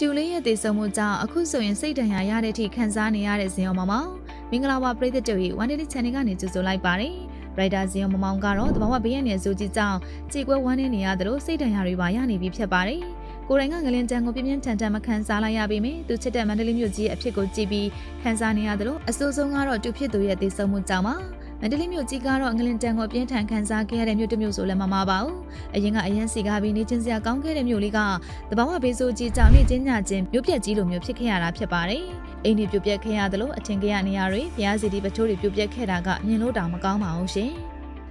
တူလေးရဲ့တည်ဆုံမှုကြောင့်အခုဆိုရင်စိတ်ဒဏ်ရာရတဲ့အထိခံစားနေရတဲ့ဇင်ရောမောင်မောင်မင်္ဂလာပါပရိသတ်တို့ရဲ့ဝန်ဒေး channel ကနေကြိုဆိုလိုက်ပါတယ်ရိုက်တာဇင်ရောမောင်မောင်ကတော့တဘာဝဘေးရန်ရဲ့ဇိုကြီးကြောင့်ကြေကွဲဝမ်းနေနေရသလိုစိတ်ဒဏ်ရာတွေပါရနေပြီဖြစ်ပါတယ်ကိုယ်တိုင်ကငလင်တန်ကိုပြင်းပြင်းထန်ထန်မခံစားလိုက်ရပေမယ့်သူချစ်တဲ့မန္တလေးမြို့ကြီးအဖြစ်ကိုကြည့်ပြီးခံစားနေရသလိုအဆိုးဆုံးကတော့တူဖြစ်သူရဲ့တည်ဆုံမှုကြောင့်ပါ မန္တလေးမြို့ကြီးကတော့ငလင်တန်ကိုပြင်းထန်ခံစားခဲ့ရတဲ့မြို့တစ်မြို့ဆိုလည်းမမှားပါဘူးအရင်ကအရင်စီကားပြီးနေချင်းစရာကောင်းခဲ့တဲ့မြို့လေးကတဘာဝဘေးဆိုးကြီးကြောင့်နေချင်းညချင်းမြို့ပြက်ကြီးလိုမျိုးဖြစ်ခဲ့ရတာဖြစ်ပါတယ်အိမ်ဒီပြုတ်ပြက်ခဲ့ရသလိုအထင်ကြီးရနေရတွေဘုရားစီတီပချိုးတွေပြုတ်ပြက်ခဲ့တာကမြင်လို့တောင်မကောင်းပါဘူးရှင်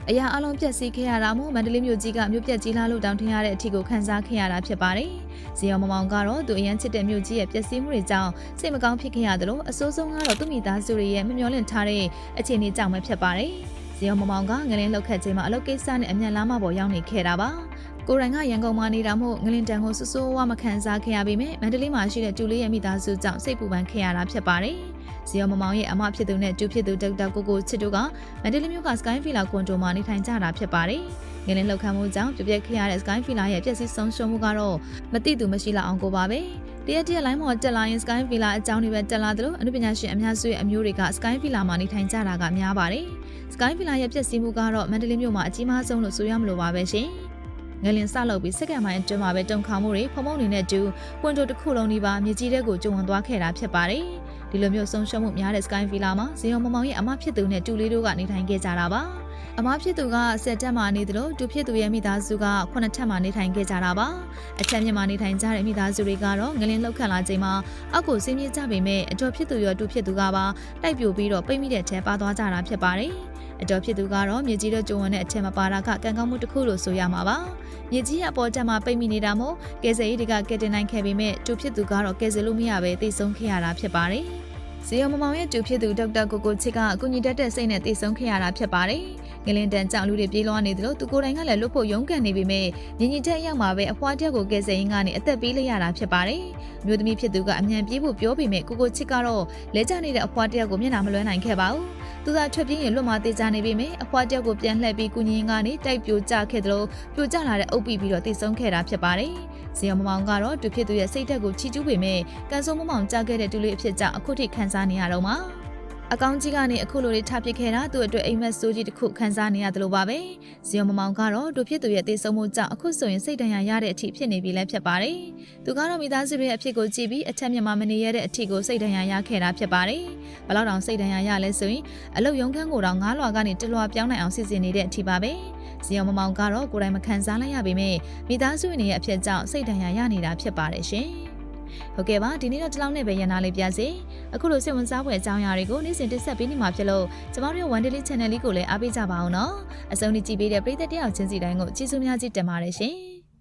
အရာအလုံးပြက်စီးခဲ့ရတာမို့မန္တလေးမြို့ကြီးကမြို့ပြက်ကြီးလားလို့တောင်းထင်ရတဲ့အထီကိုခံစားခဲ့ရတာဖြစ်ပါတယ်။ဇီယောမမောင်ကတော့သူအရန်ချစ်တဲ့မြို့ကြီးရဲ့ပျက်စီးမှုတွေကြောင့်စိတ်မကောင်းဖြစ်ခဲ့ရတယ်လို့အဆိုးဆုံးကတော့သူ့မိသားစုတွေရဲ့မမျှော်လင့်ထားတဲ့အခြေအနေကြောင့်ပဲဖြစ်ပါတယ်။ဇီယောမမောင်ကငလင်းလောက်ခတ်ချိန်မှာအလုပ်ကိစ္စနဲ့အမြန်လမ်းမပေါ်ရောက်နေခဲ့တာပါ။ ကိုရိုင်ကရန်ကုန်မှာနေတာမို့ငလင်တန်ကိုဆူဆူဝါမခံစားခဲ့ရပေမဲ့မန္တလေးမှာရှိတဲ့တူလေးရဲ့မိသားစုကြောင့်စိတ်ပူပန်ခဲ့ရတာဖြစ်ပါတယ်။ဇီယောမမောင်ရဲ့အမဖြစ်သူနဲ့တူဖြစ်သူဒေါက်တာကိုကိုချစ်တို့ကမန္တလေးမြို့က Sky Villa ကွန်ဒိုမှာနေထိုင်ကြတာဖြစ်ပါတယ်။ငလင်းလောက်ခတ်မှုကြောင့်ပြပြခဲ့ရတဲ့ Sky Villa ရဲ့ပျက်စီးဆုံးရှုံးမှုကတော့မတိသူမရှိလောက်အောင်ကိုပါပဲ။တရက်တရက်လိုင်းမော်တက်လာရင် Sky Villa အကြောင်းတွေပဲတက်လာသလိုအနုပညာရှင်အများစုရဲ့အမျိုးတွေက Sky Villa မှာနေထိုင်ကြတာကများပါတယ်။ Sky Villa ရဲ့ပျက်စီးမှုကတော့မန္တလေးမြို့မှာအကြီးမားဆုံးလို့ဆိုရမလို့ပါပဲရှင်။ ငလင်ဆလုပ်ပြီးစက္ကန့်ပိုင်းအတွင်းမှာပဲတုံခါမှုတွေဖုံဖုံနေနဲ့တူပွင့်တိုတစ်ခုလုံးဒီပါမြေကြီးတဲ့ကိုကျုံဝင်သွားခဲ့တာဖြစ်ပါတယ်။ဒီလိုမျိုးဆုံးရှုံးမှုများတဲ့ Sky Villa မှာဇေယုံမမောင်ရဲ့အမဖြစ်သူနဲ့တူလေးတို့ကနေထိုင်ခဲ့ကြတာပါ။ အမဖြစ်သူကဆက်တက်မှနေတယ်လို့တူဖြစ်သူရဲ့မိသားစုကခုနှစ်ထပ်မှနေထိုင်ခဲ့ကြတာပါ။အထက်မြင့်မှနေထိုင်ကြတဲ့မိသားစုတွေကတော့ငလင်းလောက်ခတ်လာချိန်မှာအောက်ကိုဆင်းပြေးကြပေမဲ့အတော်ဖြစ်သူရောတူဖြစ်သူကပါတိုက်ပြိုပြီးတော့ပိတ်မိတဲ့ထဲပါသွားကြတာဖြစ်ပါတယ်။အတော်ဖြစ်သူကတော့မြေကြီးတော့ကျုံဝင်တဲ့အထက်မှာပါတာကကံကောင်းမှုတစ်ခုလို့ဆိုရမှာပါ။မြေကြီးကအပေါ်တက်မှာပိတ်မိနေတာမို့ကယ်ဆယ်ရေးတွေကကယ်တင်နိုင်ခဲ့ပေမဲ့တူဖြစ်သူကတော့ကယ်ဆယ်လို့မရပဲတိတ်ဆုံးခဲ့ရတာဖြစ်ပါတယ်။ ဇီယိုမမောင်ရဲ့တူဖြစ်သူဒေါက်တာကိုကိုချစ်ကအကူအညီတက်တဲ့စိတ်နဲ့တည်ဆုံးခဲ့ရတာဖြစ်ပါတယ်။ငလင်တန်ကြောင့်လူတွေပြေးလွှားနေသလိုသူကိုယ်တိုင်ကလည်းလွတ်ဖို့ရုန်းကန်နေပေမဲ့ညီညီတက်ရောက်မှာပဲအဖွားတက်ကိုကယ်ဆယ်ရင်းကနေအသက်ပေးလိုက်ရတာဖြစ်ပါတယ်။မျိုးသမီးဖြစ်သူကအမြန်ပြေးဖို့ပြောပေမဲ့ကိုကိုချစ်ကတော့လဲကျနေတဲ့အဖွားတက်ကိုမျက်နှာမလွှဲနိုင်ခဲ့ပါဘူး။ သူသာထွက်ပြေးရင်လွတ်မှတေးကြနေပေမဲ့အဖွားတက်ကိုပြန်လှည့်ပြီးကုညီရင်းကနေတိုက်ပြိုကျခဲ့သလိုပြိုကျလာတဲ့အုပ်ပြီးပြီးတော့တည်ဆုံးခဲ့တာဖြစ်ပါတယ်။ဇီယမမောင်ကတော့တူဖြစ်သူရဲ့စိတ်ဓာတ်ကိုချီကျူးပေမဲ့ကန်ဆုံမမောင်ကြားခဲ့တဲ့တူလေးအဖြစ်ကြောင့်အခုထိခံစားနေရတော့မှာ အကောင့်ကြီးကနေအခုလိုလေးထပ်ပစ်ခဲ့တာသူ့အတွက်အိမ်မက်ဆိုးကြီးတစ်ခုခံစားနေရတယ်လို့ပါပဲဇီယမမောင်ကတော့တူဖြစ်သူရဲ့တေဆုံးမှုကြောင့်အခုဆိုရင်စိတ်ဒဏ်ရာရတဲ့အထိဖြစ်နေပြီလည်းဖြစ်ပါတယ်သူကတော့မိသားစုရဲ့အဖြစ်ကိုကြည့်ပြီးအချက်မြတ်မှမနေရတဲ့အထိကိုစိတ်ဒဏ်ရာရခဲ့တာဖြစ်ပါတယ်ဘလောက်တောင်စိတ်ဒဏ်ရာရလဲဆိုရင်အလုတ်ရုံခန်းကိုတော့ငားလွာကနေတလွာပြောင်းနိုင်အောင်စီစဉ်နေတဲ့အထိပါပဲဇီယမမောင်ကတော့ကိုယ်တိုင်မခံစားလိုက်ရပေမဲ့မိသားစုဝင်ရဲ့အဖြစ်ကြောင့်စိတ်ဒဏ်ရာရနေတာဖြစ်ပါတယ်ရှင် ဟုတ်ကဲ့ပါဒီနေ့တော့ဒီလောက်နဲ့ပဲရန်နာလေးပြစေအခုလိုစိတ်ဝင်စားဖွယ်အကြောင်းအရာတွေကိုနေ့စဉ်တင်ဆက်ပေးနေမှာဖြစ်လို့ကျမတို့ရဲ့ One Daily Channel လေးကိုလည်းအားပေးကြပါအောင်နော်အဆုံးထိကြည့်ပေးတဲ့ပရိသတ်တယောက်ချင်းစီတိုင်းကိုကျေးဇူးများကြီးတင်ပါတယ်ရှင်